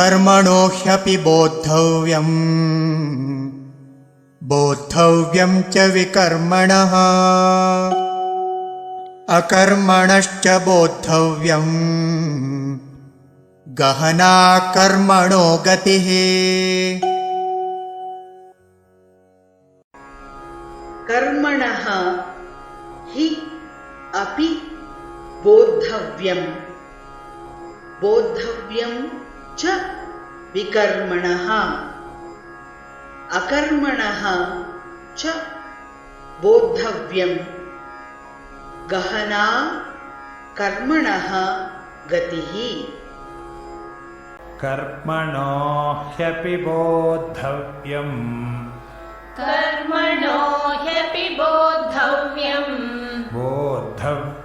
अकर्मणो ह्यपि बोद्धव्यम् बोद्धव्यं च विकर्मणः। अकर्मणश्च बोद्धव्यम्। गहना कर्मणो गतिः। कर्मणः हि अपि बोद्धव्यम्। बोद्धव्यं च विकर्मणः। अकर्मणः च बोद्धव्यं गहना कर्मणः गतिः। कर्मणो ह्यपि बोद्धव्यम्। कर्मणो ह्यपि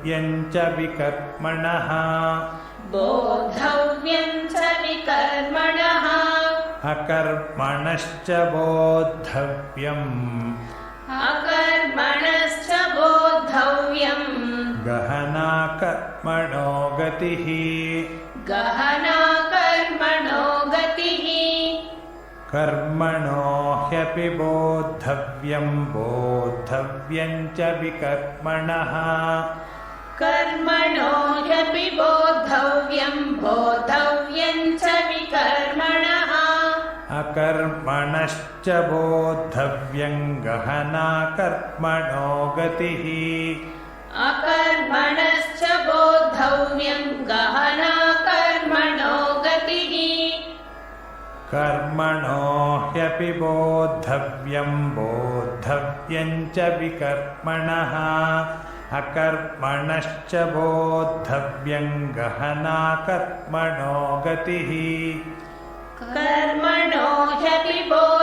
बोद्धव्यम् च विकर्मणः। बोद्धव्यम् च विकर्मणः। अकर्मणश्च बोद्धव्यम्। अकर्मणश्च बोद्धव्यम्। गहना कर्मणो गतिः। गहना कर्मणो गतिः। कर्मणो ह्यपि बोद्धव्यम्। बोद्धव्यम् च विकर्मणः कर्मणो ह्यपि बोद्धव्यम् बोद्धव्यम् च विकर्मणः। अकर्मणश्च बोद्धव्यम् गहना कर्मणो गतिः। अकर्मणश्च बोद्धव्यम् गहना कर्मणो गतिः। कर्मणो ह्यपि बोद्धव्यम् बोद्धव्यम् च विकर्मणः अकर्मणश्च बोद्धव्यम् गहना कर्मणो गतिः कर्मणो बोद्धव्यम्